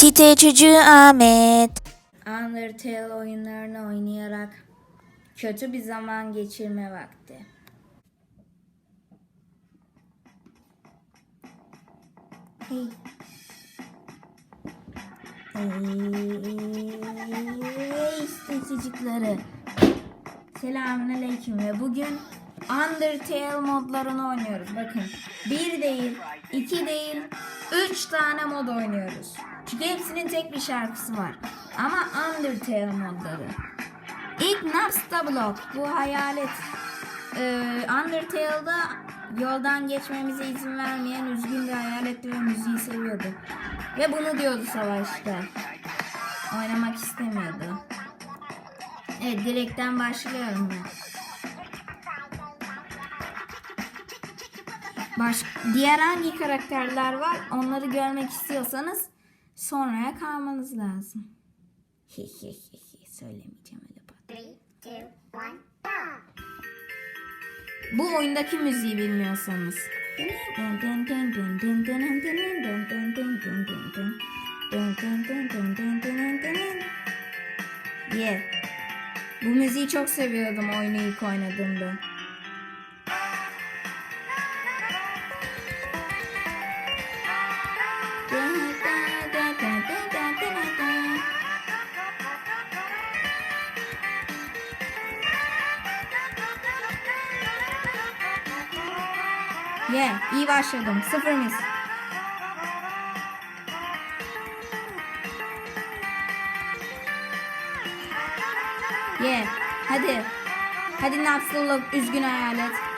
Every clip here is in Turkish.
Site çocuğu Ahmet. Undertale oyunlarını oynayarak kötü bir zaman geçirme vakti. Hey. Hey çocukları. Selamünaleyküm ve bugün Undertale modlarını oynuyoruz. Bakın bir değil, iki değil, üç tane mod oynuyoruz. Çünkü hepsinin tek bir şarkısı var. Ama Undertale modları. İlk Napsta Block. Bu hayalet. Ee, Undertale'da yoldan geçmemize izin vermeyen üzgün bir hayaletti ve müziği seviyordu. Ve bunu diyordu savaşta. Oynamak istemiyordu. Evet direkten başlıyorum ben. Baş, diğer hangi karakterler var onları görmek istiyorsanız sonraya kalmanız lazım. Söylemeyeceğim öyle pat. Bu oyundaki müziği bilmiyorsanız. Yeah. Bu müziği çok seviyordum oyunu ilk oynadığımda. İyi başladım. Sıfır mis. Yeah, hadi. Hadi Naps'la üzgün hayalet.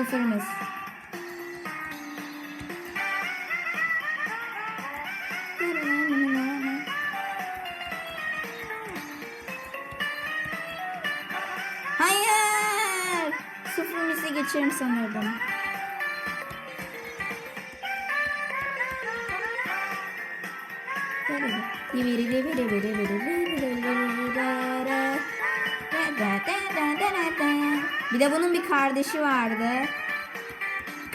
Sıfır mis. Hayır. Sıfır misi geçerim sanıyordum. Bir de bunun bir kardeşi vardı.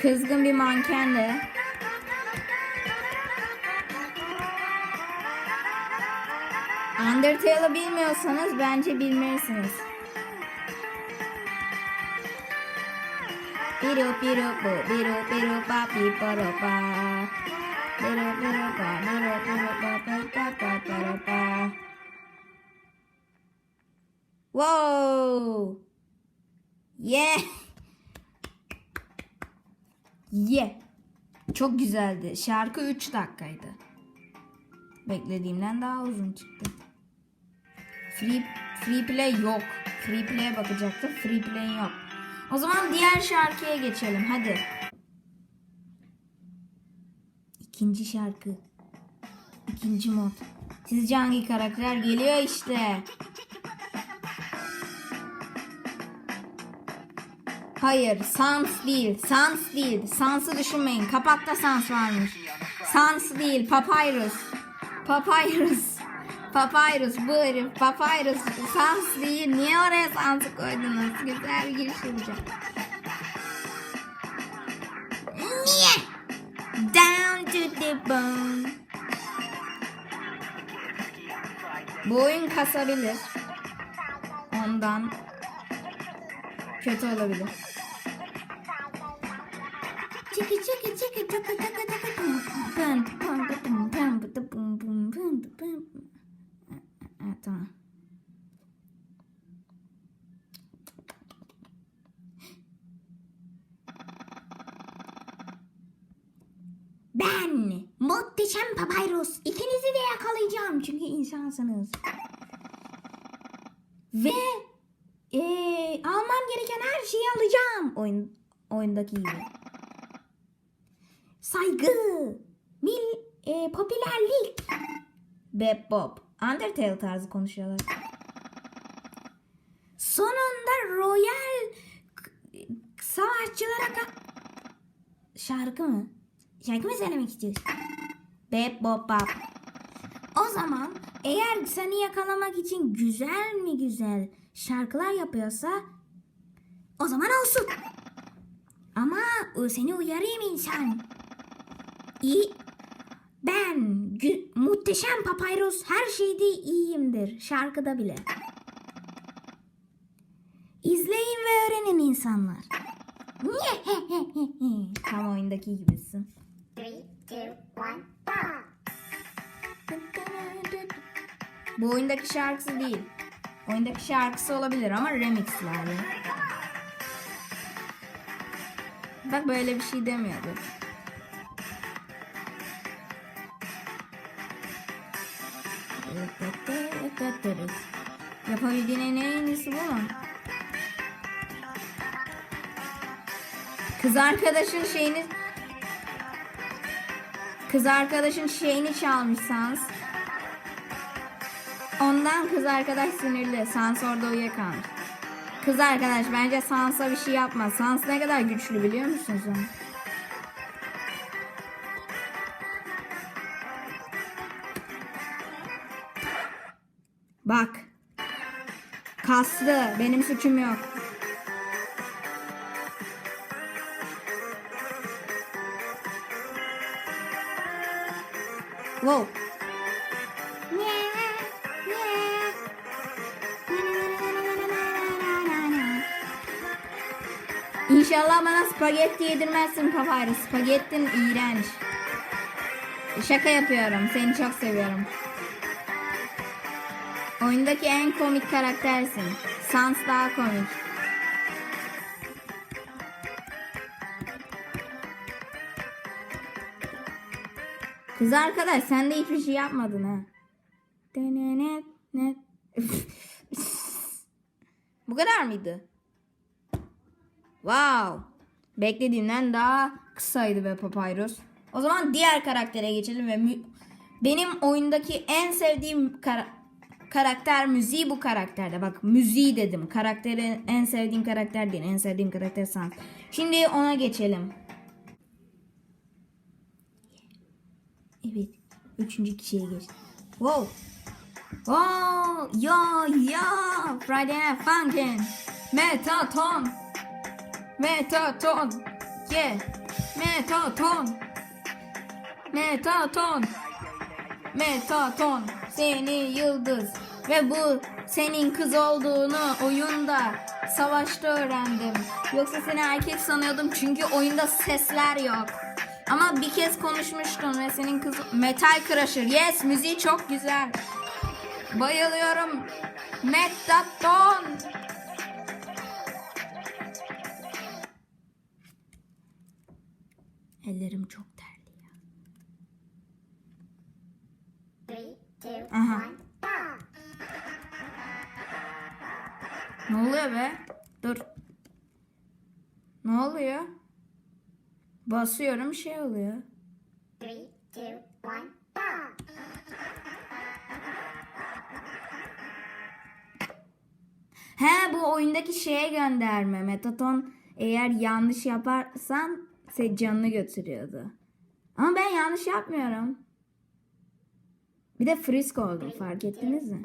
Kızgın bir mankendi. Undertale'ı bilmiyorsanız bence bilmelisiniz. Biru biru bu biru biru ba bi baro ba. Biru biru ba biru biru ba ba ba ba ba ba. Wow. Yeah. Yeah. Çok güzeldi. Şarkı 3 dakikaydı. Beklediğimden daha uzun çıktı. Free, free play yok. Free play'e bakacaktım. Free play yok. O zaman diğer şarkıya geçelim. Hadi. İkinci şarkı. İkinci mod. Sizce hangi karakter geliyor işte. Hayır, Sans değil. Sans değil. Sans'ı düşünmeyin. Kapakta Sans varmış. Sans değil, Papyrus. Papyrus. Papyrus bu herif. Papyrus. Sans değil. Niye oraya Sans'ı koydunuz? Güzel bir giriş yapacağım. Niye? Down to the bone. Bu oyun kasabilir. Ondan kötü olabilir. Çiki çiki çiki çiki çiki tum. Pam pam pam pam pam pam pam pam pam. Ha, Tamam. Ben muhteşem papyrus. İkinizi de yakalayacağım çünkü insansınız. Ve eee, almam gereken her şeyi alacağım. Oyun oyundaki gibi. Saygı, mil, eee, popülerlik. Bebop. Undertale tarzı konuşuyorlar. Sonunda royal savaşçılara Şarkı mı? Şarkı mı söylemek istiyorsun? Bep bop. O zaman eğer seni yakalamak için güzel mi güzel şarkılar yapıyorsa o zaman olsun. Ama seni uyarayım insan. İyi. Ben muhteşem papyrus her şeyde iyiyimdir. Şarkıda bile. İzleyin ve öğrenin insanlar. Tam oyundaki gibisin. Bu oyundaki şarkısı değil. Oyundaki şarkısı olabilir ama remixlerle. Bak böyle bir şey demiyordu. Yapabildiğin en iyisi bu mu? Kız arkadaşın şeyini Kız arkadaşın şeyini çalmışsanız Ondan kız arkadaş sinirli. Sans orada uyuyakalmış. Kız arkadaş bence Sans'a bir şey yapma. Sans ne kadar güçlü biliyor musunuz onu? Bak. Kaslı. Benim suçum yok. Wow. İnşallah bana spagetti yedirmezsin papyrus. Spagettin iğrenç. Şaka yapıyorum. Seni çok seviyorum. Oyundaki en komik karaktersin. Sans daha komik. Kız arkadaş sen de hiçbir şey yapmadın ha. Denenet net. Bu kadar mıydı? Wow. Beklediğimden daha kısaydı be Papyrus. O zaman diğer karaktere geçelim ve benim oyundaki en sevdiğim kara- karakter müziği bu karakterde. Bak müziği dedim. Karakteri en sevdiğim karakter değil. En sevdiğim karakter Sans. Şimdi ona geçelim. Evet. Üçüncü kişiye geç. Wow. Oh, yo, yo. Friday Night Funkin'. Metaton. Metaton. Yeah. Metaton. Metaton. Metaton. Seni yıldız. Ve bu senin kız olduğunu oyunda savaşta öğrendim. Yoksa seni erkek sanıyordum çünkü oyunda sesler yok. Ama bir kez konuşmuştun ve senin kız Metal Crusher. Yes müziği çok güzel. Bayılıyorum. Metaton. Ellerim çok terli Ne oluyor be? Dur. Ne oluyor? Basıyorum şey oluyor. He bu oyundaki şeye gönderme. Metaton eğer yanlış yaparsan se canını götürüyordu. Ama ben yanlış yapmıyorum. Bir de frisk oldum fark ettiniz mi?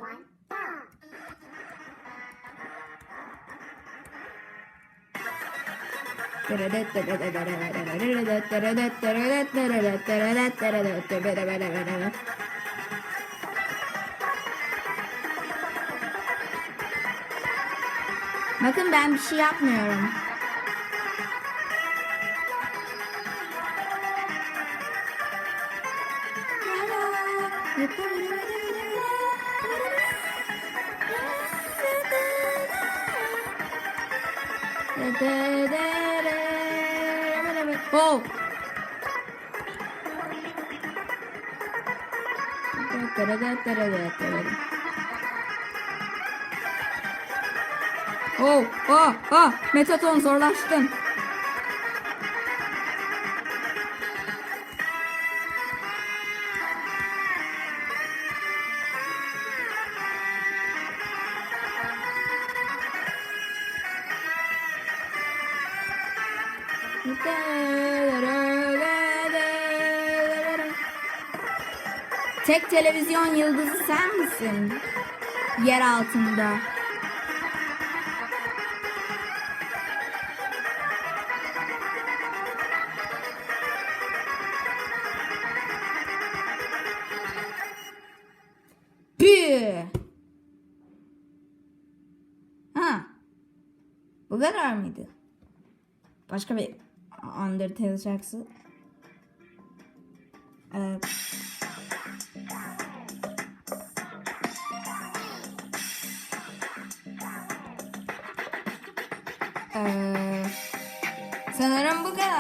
Bakın ben bir şey yapmıyorum. Oh. Oh, oh, oh, Metaton zorlaştın. Tek televizyon yıldızı sen misin? Yer altında. Püh. Ha. Bu kadar mıydı? Başka bir Undertale şarkısı. Evet.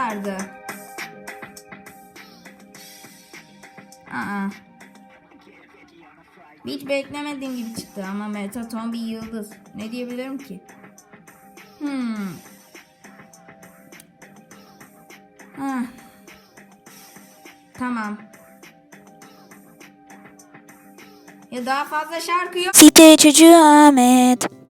Kadardı. Aa. Hiç beklemediğim gibi çıktı ama Metaton bir yıldız. Ne diyebilirim ki? Hmm. Ah. Tamam. Ya daha fazla şarkı yok. Site çocuğu Ahmet.